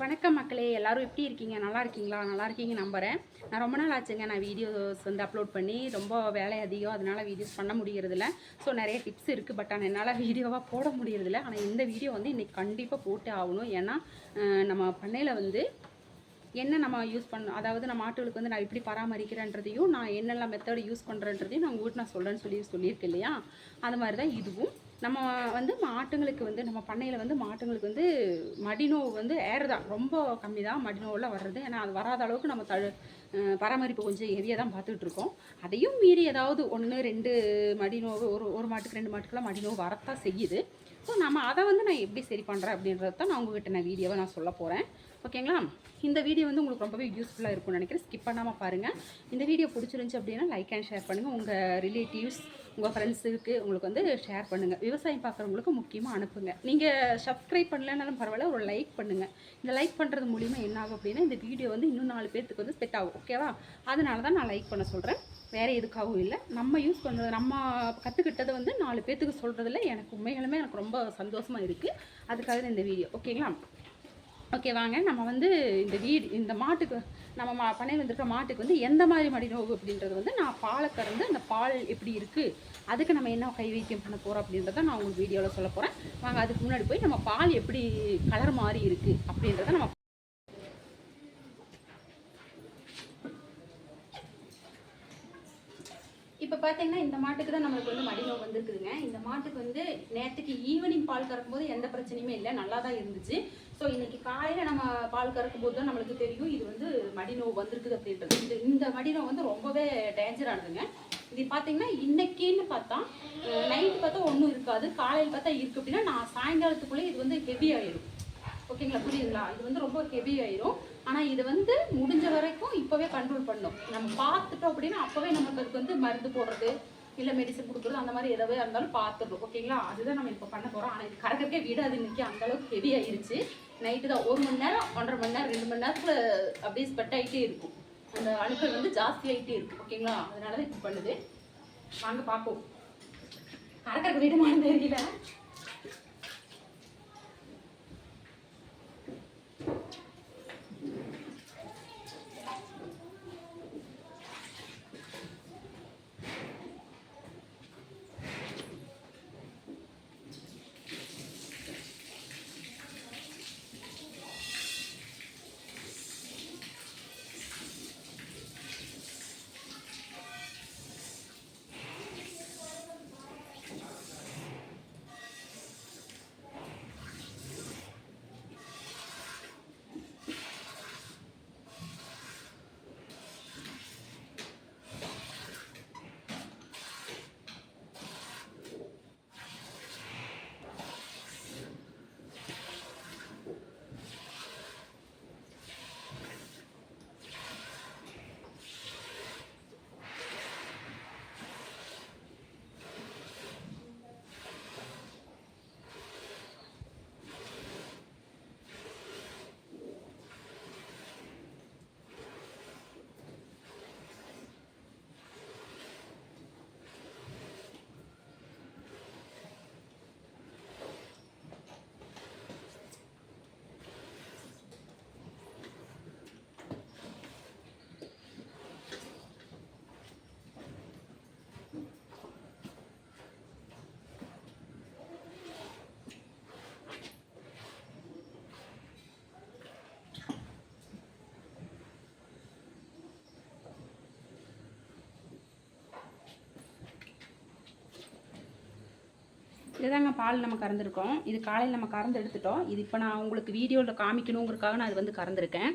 வணக்கம் மக்களே எல்லாரும் எப்படி இருக்கீங்க? நல்லா இருக்கீங்களா? நல்லா இருக்கீங்க நம்புகிறேன் நான் ரொம்ப நாள் ஆச்சுங்க நான் வீடியோஸ் வந்து அப்லோட் பண்ணி ரொம்ப வேலை அதிகம் அதனால் வீடியோஸ் பண்ண முடியறதில்ல. ஸோ நிறைய டிப்ஸ் இருக்குது பட் ஆனால் என்னால் வீடியோவாக போட முடியறதில்ல. ஆனால் இந்த வீடியோ வந்து இன்றைக்கி கண்டிப்பாக போட்டு ஆகணும். ஏன்னா நம்ம பண்ணையில் வந்து என்ன நம்ம யூஸ் பண்ண அதாவது நம்ம ஆட்டுகளுக்கு வந்து நான் எப்படி பராமரிக்கிறேன்றதையும் நான் என்னெல்லாம் மெத்தட் யூஸ் பண்ணுறேன்றதையும் நான் உங்கள்கிட்ட நான் சொல்கிறேன்னு சொல்லி சொல்லியிருக்கேன் இல்லையா? அது மாதிரி தான் இதுவும். நம்ம வந்து மாட்டுங்களுக்கு வந்து நம்ம பண்ணையில் வந்து மாட்டுங்களுக்கு வந்து மடிநோவு வந்து ஏர் தான் ரொம்ப கம்மி தான் மடிநோவெல்லாம் வர்றது. ஏன்னா அது வராத அளவுக்கு நம்ம தழு பராமரிப்பு கொஞ்சம் ஹெவியாக தான் பார்த்துட்டு இருக்கோம். அதையும் மீறி ஏதாவது ஒன்று ரெண்டு மடிநோவு ஒரு ஒரு மாட்டுக்கு ரெண்டு மாட்டுக்கெல்லாம் மடிநோவு வரத்தான் செய்யுது. ஸோ நம்ம அதை வந்து நான் எப்படி சரி பண்ணுறேன் அப்படின்றத தான் நான் உங்ககிட்ட நான் வீடியோவை நான் சொல்ல போகிறேன் ஓகேங்களா? இந்த வீடியோ வந்து உங்களுக்கு ரொம்பவே யூஸ்ஃபுல்லாக இருக்கும்னு நினைக்கிறேன். ஸ்கிப் பண்ணாமல் பாருங்கள் இந்த வீடியோ பிடிச்சிருந்துச்சி அப்படின்னா லைக் அண்ட் ஷேர் பண்ணுங்கள் உங்கள் ரிலேட்டிவ்ஸ் உங்கள் ஃப்ரெண்ட்ஸுக்கு உங்களுக்கு வந்து ஷேர் பண்ணுங்கள் விவசாயம் பார்க்குறவங்களுக்கு முக்கியமாக அனுப்புங்க. நீங்கள் சப்ஸ்கிரைப் பண்ணலனாலும் பரவாயில்ல ஒரு லைக் பண்ணுங்கள் இந்த லைக் பண்ணுறது மூலிமா என்ன ஆகும் அப்படின்னா இந்த வீடியோ வந்து இன்னும் நாலு பேர்த்துக்கு வந்து ஸ்பெட் ஆகும். ஓகேவா அதனால தான் நான் லைக் பண்ண சொல்கிறேன் வேறு எதுக்காகவும் இல்லை. நம்ம யூஸ் பண்ணுறது நம்ம கற்றுக்கிட்டதை வந்து நாலு பேர்த்துக்கு சொல்கிறதுல எனக்கு உண்மைகளுமே எனக்கு ரொம்ப சந்தோஷமாக இருக்குது அதுக்காக இந்த வீடியோ. ஓகேங்களா ஓகே வாங்க. நம்ம வந்து இந்த வீடு இந்த மாட்டுக்கு நம்ம மா பண்ணி வந்திருக்க மாட்டுக்கு வந்து எந்த மாதிரி மடி நோவு அப்படின்றது வந்து நான் பாலை கறந்து அந்த பால் எப்படி இருக்குது அதுக்கு நம்ம என்ன கை வைத்தியம் பண்ண போகிறோம் அப்படின்றத நான் உங்களுக்கு வீடியோவில் சொல்ல போகிறேன் வாங்க அதுக்கு முன்னாடி போய் நம்ம பால் எப்படி கலர் மாறி இருக்குது அப்படின்றத நம்ம இப்போ பார்த்தீங்கன்னா இந்த மாட்டுக்கு தான் நம்மளுக்கு வந்து மடிநோவு வந்திருக்குதுங்க. இந்த மாட்டுக்கு வந்து நேற்றுக்கு ஈவினிங் பால் கறக்கும்போது எந்த பிரச்சனையுமே இல்லை. நல்லா தான் இருந்துச்சு. ஸோ இன்னைக்கு காலையில் நம்ம பால் கறக்கும் போது தான் நம்மளுக்கு தெரியும் இது வந்து மடிநோவு வந்திருக்குது அப்படின்றது. இந்த இந்த மடிநோவு வந்து ரொம்பவே டேஞ்சரானதுங்க இது பார்த்தீங்கன்னா இன்னைக்குன்னு பார்த்தா நைட்டு பார்த்தா ஒன்றும் இருக்காது. காலையில் பார்த்தா இருக்குது அப்படின்னா நான் சாயங்காலத்துக்குள்ளே இது வந்து ஹெவி ஆயிடும் ஓகேங்களா? புரியுதுங்களா? இது வந்து ரொம்ப ஹெவி ஆயிரும். ஆனால் இது வந்து முடிஞ்ச வரைக்கும் இப்போவே கண்ட்ரோல் பண்ணும். நம்ம பார்த்துட்டோம் அப்படின்னா அப்போவே நமக்கு அதுக்கு வந்து மருந்து போடுறது இல்லை மெடிசன் கொடுக்குறது அந்த மாதிரி எதாவது இருந்தாலும் பார்த்துடுறோம் ஓகேங்களா அதுதான் நம்ம இப்போ பண்ண போகிறோம் ஆனால் இது கறக்கறக்கே விடாது இன்னைக்கு அந்தளவுக்கு ஹெவி ஆயிருச்சு. நைட்டு தான். ஒரு மணி நேரம் ஒன்றரை மணி நேரம் ரெண்டு மணி நேரத்தில் அப்படியே ஸ்பெட் ஆகிட்டே இருக்கும். அந்த அணுக்கள் வந்து ஜாஸ்தி ஆகிட்டே இருக்கும். ஓகேங்களா அதனால தான் இப்போ பண்ணுது. வாங்க பார்ப்போம். கறக்கறக்கு விடுமான்னு தெரியல. இதுதாங்க பால் நம்ம கறந்துருக்கோம். இது காலையில் நம்ம கறந்து எடுத்துட்டோம். இது இப்போ நான் உங்களுக்கு வீடியோவில் காமிக்கணுங்கிறதுக்காக நான் இது வந்து கறந்துருக்கேன்.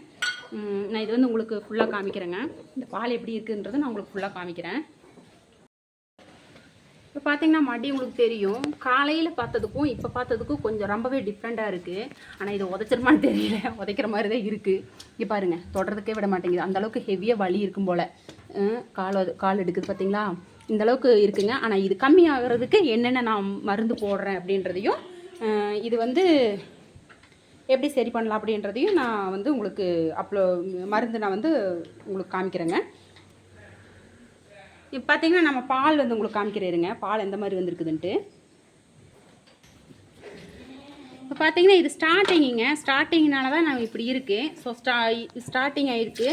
நான் இது வந்து உங்களுக்கு ஃபுல்லாக காமிக்கிறேங்க. இந்த பால் எப்படி இருக்குன்றதை நான் உங்களுக்கு ஃபுல்லாக காமிக்கிறேன். இப்போ பார்த்தீங்கன்னா மடி உங்களுக்கு தெரியும். காலையில் பார்த்ததுக்கும் இப்போ பார்த்ததுக்கும் கொஞ்சம் ரொம்பவே டிஃப்ரெண்ட்டாக இருக்குது ஆனால் இது உதச்சிருமான்னு தெரியல. உதைக்கிற மாதிரி தான் இருக்குது இங்கே பாருங்கள் தொடறதுக்கே விட மாட்டேங்குது. அந்தளவுக்கு ஹெவியாக வலி இருக்கும் போல். கால் கால் எடுக்குது பார்த்தீங்களா இந்த அளவுக்கு இருக்குங்க. ஆனால் இது கம்மியாகிறதுக்கு என்னென்ன நான் மருந்து போடுறேன் அப்படின்றதையும் இது வந்து எப்படி சரி பண்ணலாம் அப்படின்றதையும் நான் வந்து உங்களுக்கு அப்ளோ மருந்து நான் வந்து உங்களுக்கு காமிக்கிறேங்க. இப்போ பார்த்தீங்கன்னா நம்ம பால் வந்து உங்களுக்கு காமிக்கிறேருங்க. பால் எந்த மாதிரி வந்திருக்குதுன்ட்டு. இப்போ பார்த்தீங்கன்னா இது ஸ்டார்டிங்குங்க ஸ்டார்டிங்னால தான் நான் இப்படி இருக்குது ஸோ ஸ்டா ஸ்டார்டிங் ஆகிருக்கு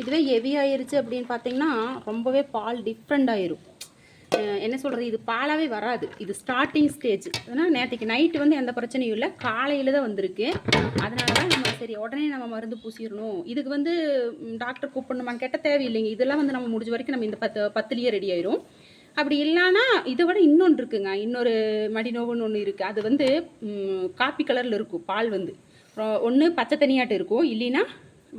இதுவே ஹெவி ஆயிருச்சு அப்படின்னு பார்த்தீங்கன்னா ரொம்பவே பால் டிஃப்ரெண்ட் ஆயிரும். என்ன சொல்கிறது இது பாலாகவே வராது. இது ஸ்டார்டிங் ஸ்டேஜ் அதனால் நேற்றுக்கு நைட்டு வந்து எந்த பிரச்சனையும் இல்லை. காலையில் தான் வந்திருக்கு. அதனால தான் நம்ம சரி உடனே நம்ம மருந்து பூசிடணும். இதுக்கு வந்து டாக்டர் கூப்பிடணுமான்னு கேட்டால் தேவையில்லைங்க. இதெல்லாம் வந்து நம்ம முடிஞ்ச வரைக்கும் நம்ம இந்த பத்து பத்துலேயே ரெடி ஆயிரும். அப்படி இல்லைன்னா இதை விட இன்னொன்று இருக்குங்க. இன்னொரு மடிநோவுன்னு ஒன்று இருக்குது அது வந்து காப்பி கலரில் இருக்கும் பால் வந்து. ஒன்று பச்சை தனியாட்டு இருக்கும். இல்லைன்னா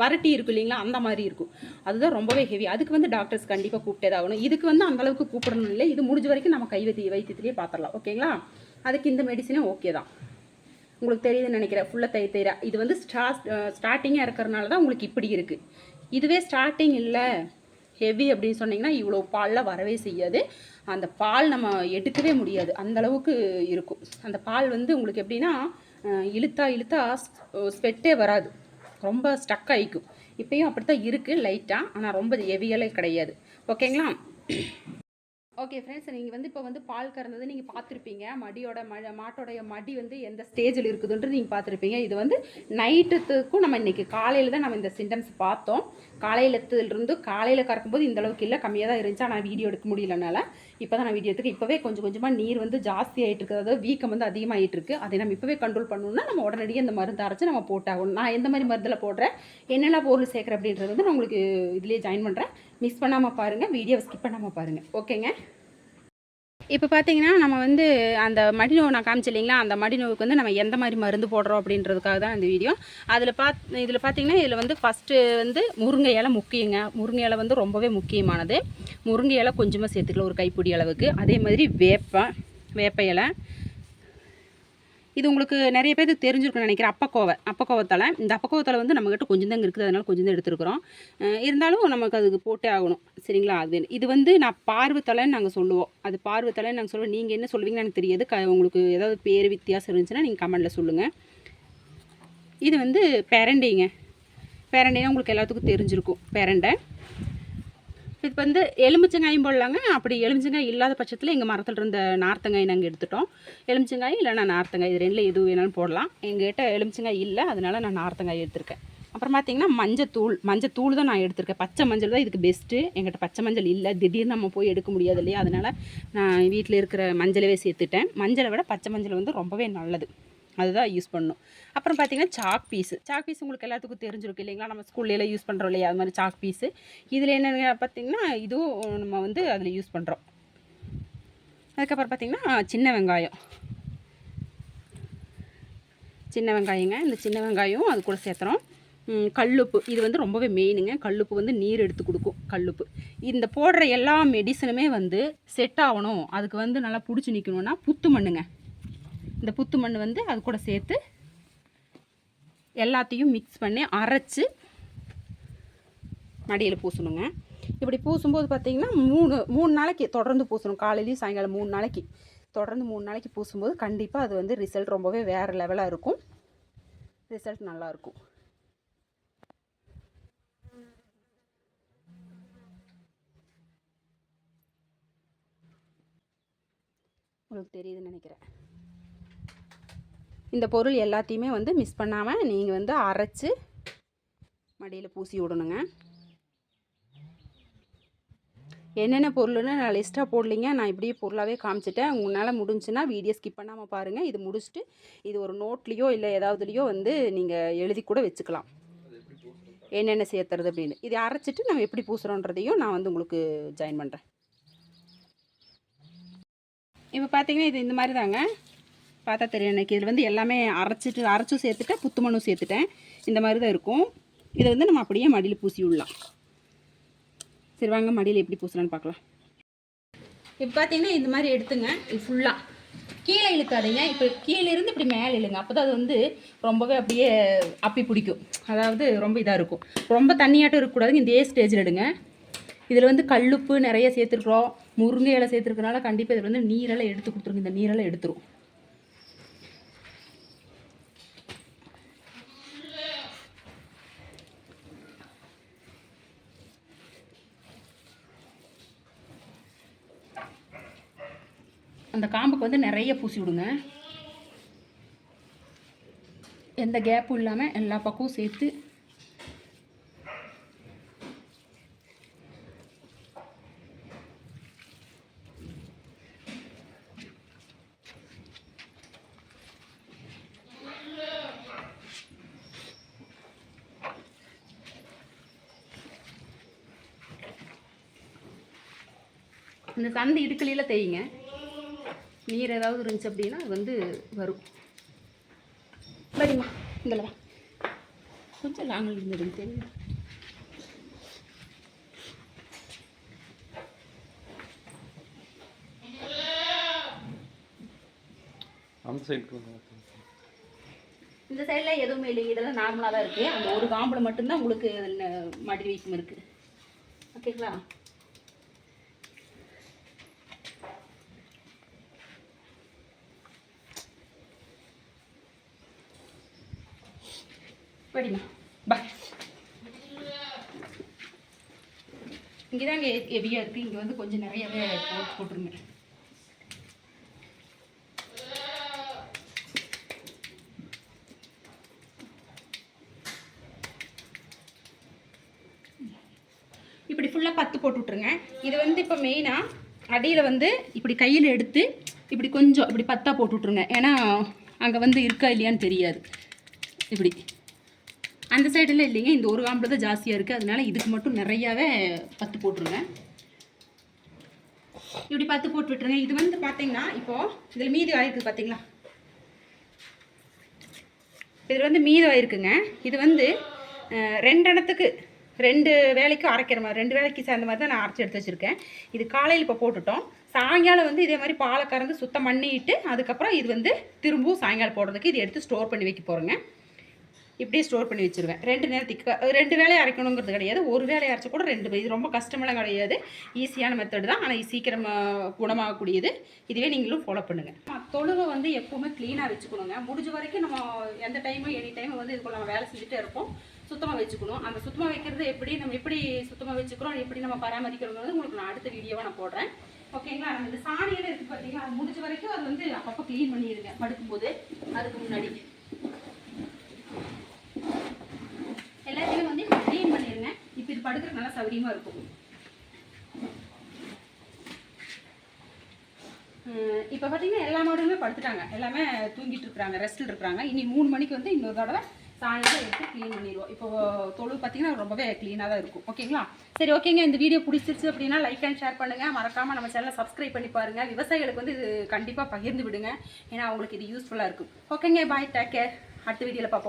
வரட்டி இருக்கும் இல்லைங்களா? அந்த மாதிரி இருக்கும். அதுதான் ரொம்பவே ஹெவி அதுக்கு வந்து டாக்டர்ஸ் கண்டிப்பாக கூப்பிட்டே தான் ஆகணும் இதுக்கு வந்து அந்த அளவுக்கு கூப்பிடணும் இல்லை. இது முடிஞ்ச வரைக்கும் நம்ம கை வைத்தி வைத்தியத்திலேயே பார்த்துடலாம். ஓகேங்களா? அதுக்கு இந்த மெடிசனும் ஓகே தான். உங்களுக்கு தெரியுதுன்னு நினைக்கிறேன். ஃபுல்லாக தை தைரா இது வந்து ஸ்டா ஸ்டார்டிங்காக இருக்கிறனால தான் உங்களுக்கு இப்படி இருக்குது இதுவே ஸ்டார்டிங் இல்லை. ஹெவி அப்படின்னு சொன்னீங்கன்னா இவ்வளோ பால்லாம் வரவே செய்யாது. அந்த பால் நம்ம எடுக்கவே முடியாது. அந்த அளவுக்கு இருக்கும். அந்த பால் வந்து உங்களுக்கு எப்படின்னா இழுத்தா இழுத்தா ஸ்வெட்டே வராது. ரொம்ப ஸ்டக் ஆகிக்கும் இப்பயும் அப்படித்தான் இருக்குது லைட்டாக ஆனால் ரொம்ப ஹெவியெல்லாம் கிடையாது. ஓகேங்களா ஓகே ஃப்ரெண்ட்ஸ் நீங்கள் வந்து இப்போ வந்து பால் கறந்தது நீங்கள் பார்த்துருப்பீங்க. மடியோட ம மாட்டோடைய மடி வந்து எந்த ஸ்டேஜில் இருக்குதுன்றது நீங்கள் பார்த்துருப்பீங்க. இது வந்து நைட்டுத்துக்கும் நம்ம இன்றைக்கி காலையில் தான் நம்ம இந்த சிம்டம்ஸ் பார்த்தோம். காலையிலத்துலேருந்து காலையில் கறக்கும்போது இந்த அளவுக்கு இல்லை கம்மியாக தான் இருந்துச்சு. ஆனால் வீடியோ எடுக்க முடியலனால இப்போ தான் நான் வீடியோ எடுத்துக்க இப்போவே கொஞ்சம் கொஞ்சமாக நீர் வந்து ஜாஸ்தி ஆகிட்டு இருக்குது அதாவது வீக்கம் வந்து அதிகமாகிட்டு இருக்குது அதை நம்ம இப்போவே கண்ட்ரோல் பண்ணணும்னா நம்ம உடனடியாக இந்த மருந்து அரைச்சி நம்ம போட்டாகணும். நான் எந்த மாதிரி மருந்தில் போடுறேன் என்னென்ன பொருள் சேர்க்குறேன் அப்படின்றது வந்து நான் உங்களுக்கு இதுலேயே ஜாயின் பண்ணுறேன் மிஸ் பண்ணாமல் பாருங்கள் வீடியோவை ஸ்கிப் பண்ணாமல் பாருங்கள் ஓகேங்க இப்போ பார்த்தீங்கன்னா நம்ம வந்து அந்த மடிநோவு நான் காமிச்சு இல்லைங்களா? அந்த மடிநோவுக்கு வந்து நம்ம எந்த மாதிரி மருந்து போடுறோம் அப்படின்றதுக்காக தான் இந்த வீடியோ அதில் பாத் இதில் பார்த்தீங்கன்னா இதில் வந்து ஃபஸ்ட்டு வந்து முருங்கை இலை முக்கியங்க. முருங்கை இலை வந்து ரொம்பவே முக்கியமானது. முருங்கை இலை கொஞ்சமாக சேர்த்துக்கலாம் ஒரு கைப்பிடி அளவுக்கு. அதே மாதிரி வேப்ப வேப்ப இலை இது உங்களுக்கு நிறைய பேருக்கு தெரிஞ்சிருக்குன்னு நினைக்கிறேன். அப்பக்கோவை அப்பக்கோவத்தலை. இந்த அப்பக்கோவத்தலை வந்து நம்மக்கிட்ட கொஞ்சம் தான் இருக்குது. அதனால் கொஞ்சம் தான் எடுத்துருக்குறோம். இருந்தாலும் நமக்கு அதுக்கு போட்டே ஆகணும். சரிங்களா? அது இது வந்து நான் பார்வத்தலைன்னு நாங்கள் சொல்லுவோம். அது பார்வத்தலைன்னு நாங்கள் சொல்லுவோம். நீங்கள் என்ன சொல்லுவீங்கன்னு எனக்கு தெரியாது. க உங்களுக்கு ஏதாவது பேர் வித்தியாசம் இருந்துச்சுன்னா நீங்கள் கமெண்டில் சொல்லுங்கள் இது வந்து பேரண்டைங்க. பேரண்டைனா உங்களுக்கு எல்லாத்துக்கும் தெரிஞ்சிருக்கும். பேரண்டை. இது வந்து எலுமிச்சங்காயும் போடலாங்க. அப்படி எலுமிச்சங்காய் இல்லாத பட்சத்தில் எங்கள் மரத்தில் இருந்த நார்த்தங்காய் நாங்கள் எடுத்துட்டோம். எலுமிச்சங்காய் இல்லைனா நார்த்தங்காய் இது ரெண்டில் எது வேணாலும் போடலாம். எங்கள்கிட்ட எலுமிச்சங்காய் இல்லை அதனால நான் நார்த்தங்காய் எடுத்திருக்கேன். அப்புறம் பார்த்தீங்கன்னா மஞ்சத்தூள் மஞ்சத்தூள் தான் நான் எடுத்திருக்கேன். பச்சை மஞ்சள் தான் இதுக்கு பெஸ்ட்டு எங்கிட்ட பச்சை மஞ்சள் இல்லை. திடீர்னு நம்ம போய் எடுக்க முடியாது இல்லையா? அதனால் நான் வீட்டில் இருக்கிற மஞ்சளவே சேர்த்துட்டேன். மஞ்சளை விட பச்சை மஞ்சள் வந்து ரொம்பவே நல்லது. அதுதான் யூஸ் பண்ணணும் அப்புறம் பார்த்தீங்கன்னா சாக் பீஸு சாக் பீஸ் உங்களுக்கு எல்லாத்துக்கும் தெரிஞ்சிருக்கு இல்லைங்களா? நம்ம ஸ்கூல்லையெல்லாம் யூஸ் பண்ணுறோம் இல்லையா? அது மாதிரி சாக் பீஸு இதில் என்னென்ன பார்த்தீங்கன்னா இதுவும் நம்ம வந்து அதில் யூஸ் பண்ணுறோம் அதுக்கப்புறம் பார்த்தீங்கன்னா சின்ன வெங்காயம். சின்ன வெங்காயங்க. இந்த சின்ன வெங்காயம் அது கூட சேர்த்துறோம். கல்லுப்பு. இது வந்து ரொம்பவே மெயினுங்க கல்லுப்பு வந்து நீர் எடுத்து கொடுக்கும் கல்லுப்பு. இந்த போடுற எல்லா மெடிசனுமே வந்து செட் ஆகணும். அதுக்கு வந்து நல்லா பிடிச்சி நிற்கணும்னா புத்து மண்ணுங்க. இந்த புத்து மண் வந்து அது கூட சேர்த்து எல்லாத்தையும் மிக்ஸ் பண்ணி அரைச்சி மடியில் பூசணுங்க. இப்படி பூசும்போது பார்த்தீங்கன்னா மூணு மூணு நாளைக்கு தொடர்ந்து பூசணும். காலையிலையும் சாயங்காலம் மூணு நாளைக்கு. தொடர்ந்து மூணு நாளைக்கு பூசும்போது கண்டிப்பாக அது வந்து ரிசல்ட் ரொம்பவே வேறு லெவலாக இருக்கும். ரிசல்ட் நல்லாயிருக்கும் உங்களுக்கு தெரியுதுன்னு நினைக்கிறேன். இந்த பொருள் எல்லாத்தையுமே வந்து மிஸ் பண்ணாமல் நீங்கள் வந்து அரைச்சி மடியில் பூசி விடணுங்க. என்னென்ன பொருள்னு நான் லிஸ்ட்டாக போடலிங்க. நான் இப்படியே பொருளாகவே காமிச்சிட்டேன். உங்களால் முடிஞ்சுன்னா வீடியோ ஸ்கிப் பண்ணாமல் பாருங்கள் இது முடிச்சுட்டு இது ஒரு நோட்லேயோ இல்லை ஏதாவதுலேயோ வந்து நீங்கள் எழுதி கூட வச்சுக்கலாம். என்னென்ன சேர்த்துறது அப்படின்னு. இதை அரைச்சிட்டு நம்ம எப்படி பூசுகிறோன்றதையும் நான் வந்து உங்களுக்கு ஜாயின் பண்ணுறேன் இப்போ பார்த்தீங்கன்னா இது இந்த மாதிரி தாங்க. பார்த்தா தெரியும் எனக்கு. இதில் வந்து எல்லாமே அரைச்சிட்டு அரைச்சும் சேர்த்துட்டேன் புத்துமண்ணும் சேர்த்துட்டேன். இந்த மாதிரி தான் இருக்கும். இதை வந்து நம்ம அப்படியே மடியில் பூசி விடலாம். சரி வாங்க மடியில் எப்படி பூசலான்னு பார்க்கலாம். இப்போ பார்த்தீங்கன்னா இந்த மாதிரி எடுத்துங்க. இது ஃபுல்லாக கீழே இழுக்காதீங்க. இப்போ கீழே இருந்து இப்படி மேலே இழுங்க. அப்போ தான் அது வந்து ரொம்பவே அப்படியே அப்பி பிடிக்கும். அதாவது ரொம்ப இதாக இருக்கும். ரொம்ப தண்ணியாட்டம் இருக்கக்கூடாதுங்க. இதே ஸ்டேஜில் எடுங்க. இதில் வந்து கல்லுப்பு நிறைய சேர்த்துருக்குறோம். முருங்கை இலை சேர்த்துருக்கனால கண்டிப்பாக இதில் வந்து நீரெல்லாம் எடுத்து கொடுத்துருங்க. இந்த நீரெல்லாம் எடுத்துரும். அந்த காம்புக்கு வந்து நிறைய பூசி விடுங்க. எந்த கேப்பும் இல்லாமல் எல்லா பக்கமும் சேர்த்து. இந்த சந்து இடுக்கலையில் தேய்ங்க. நீர் ஏதாவது இருந்துச்சு அப்படின்னா அது வந்து வரும். சரிம்மா இதில் வா. கொஞ்சம் லாங்கில் இருந்துடும் தெரியும் அந்த சைடு இந்த சைடில் எதுவுமே இல்லைங்க இதெல்லாம் நார்மலாக தான் இருக்குது அந்த ஒரு காம்பில் மட்டும்தான் உங்களுக்கு ந- மடி வீக்கம் இருக்குது ஓகேங்களா? படிமா பா. இங்கே தான் இங்கே ஹெவியாக இருக்குது இங்கே வந்து கொஞ்சம் நிறையவே போட்டு போட்டுருங்க. இப்படி ஃபுல்லாக பத்து போட்டு விட்ருங்க இது வந்து இப்போ மெயினாக அடியில் வந்து இப்படி கையில் எடுத்து இப்படி கொஞ்சம் இப்படி பத்தாக போட்டு விட்ருங்க ஏன்னா அங்கே வந்து இருக்கா இல்லையான்னு தெரியாது. இப்படி. அந்த சைடில் இல்லைங்க இந்த ஒரு காம்பில் தான் ஜாஸ்தியாக இருக்குது அதனால இதுக்கு மட்டும் நிறையாவே பத்து போட்டுருங்க. இப்படி பத்து போட்டு விட்டுருங்க. இது வந்து பார்த்தீங்கன்னா இப்போது இதில் மீதி ஆயிருக்குது பார்த்தீங்களா இது வந்து மீதி ஆயிருக்குங்க இது வந்து ரெண்டு இடத்துக்கு ரெண்டு வேலைக்கும் அரைக்கிற மாதிரி ரெண்டு வேலைக்கு சேர்ந்த மாதிரி தான் நான் அரைச்சி எடுத்து வச்சுருக்கேன். இது காலையில் இப்போ போட்டுட்டோம். சாயங்காலம் வந்து இதே மாதிரி பாலை கறந்து சுத்தம் பண்ணிட்டு அதுக்கப்புறம் இது வந்து திரும்பவும் சாயங்காலம் போடுறதுக்கு இது எடுத்து ஸ்டோர் பண்ணி வைக்க போகிறேங்க இப்படியே ஸ்டோர் பண்ணி வச்சுருவேன். ரெண்டு நேரத்துக்கு ரெண்டு வேலையை அரைக்கணுங்கிறது கிடையாது. ஒரு வேலையை அரைச்சா கூட ரெண்டு இது ரொம்ப கஷ்டமெல்லாம் கிடையாது. ஈஸியான மெத்தட் தான். ஆனால் சீக்கிரமாக குணமாகக்கூடியது. இதுவே நீங்களும் ஃபாலோ பண்ணுங்கள் தொழுவை வந்து எப்போவுமே க்ளீனாக வச்சுக்கணுங்க. முடிஞ்ச வரைக்கும் நம்ம எந்த டைமும் எனி டைமும் வந்து இதுக்குள்ள நம்ம வேலை செஞ்சுட்டே இருப்போம். சுத்தமாக வச்சுக்கணும். அந்த சுத்தமாக வைக்கிறது எப்படி நம்ம எப்படி சுத்தமாக வச்சுக்கிறோம் எப்படி நம்ம பராமரிக்கிறோங்கிறது உங்களுக்கு நான் அடுத்த வீடியோவாக நான் போடுறேன். ஓகேங்களா நம்ம இந்த சாணியில் இருக்குது பார்த்தீங்கன்னா அது முடிஞ்ச வரைக்கும் அது வந்து அப்பப்போ க்ளீன் பண்ணிடுங்க. படுக்கும்போது அதுக்கு முன்னாடி எல்லாத்தையுமே வந்து க்ளீன் பண்ணிடுங்க இப்போ நல்லா சௌகரியமாக இருக்கும். இப்போ பார்த்தீங்கன்னா எல்லா மாடுமே படுத்துட்டாங்க. எல்லாமே தூங்கிட்டு இருக்கிறாங்க ரெஸ்ட்டில் இருக்கிறாங்க. இனி மூணு மணிக்கு வந்து இன்னொரு தடவை சாயந்தரம் எடுத்து க்ளீன் பண்ணிடுவோம் இப்போ தொழு பார்த்தீங்கன்னா ரொம்பவே க்ளீனாக தான் இருக்கும். ஓகேங்களா? சரி ஓகேங்க. இந்த வீடியோ பிடிச்சிருச்சு அப்படின்னா லைக் அண்ட் ஷேர் பண்ணுங்கள் மறக்காமல் நம்ம சேனலை சப்ஸ்கிரைப் பண்ணி பாருங்கள் விவசாயிகளுக்கு வந்து இது கண்டிப்பாக பகிர்ந்து விடுங்க. ஏன்னா அவங்களுக்கு இது யூஸ்ஃபுல்லாக இருக்கும். ஓகேங்க பாய் டேக் கேர் அடுத்த வீடியோவில் பார்ப்போம்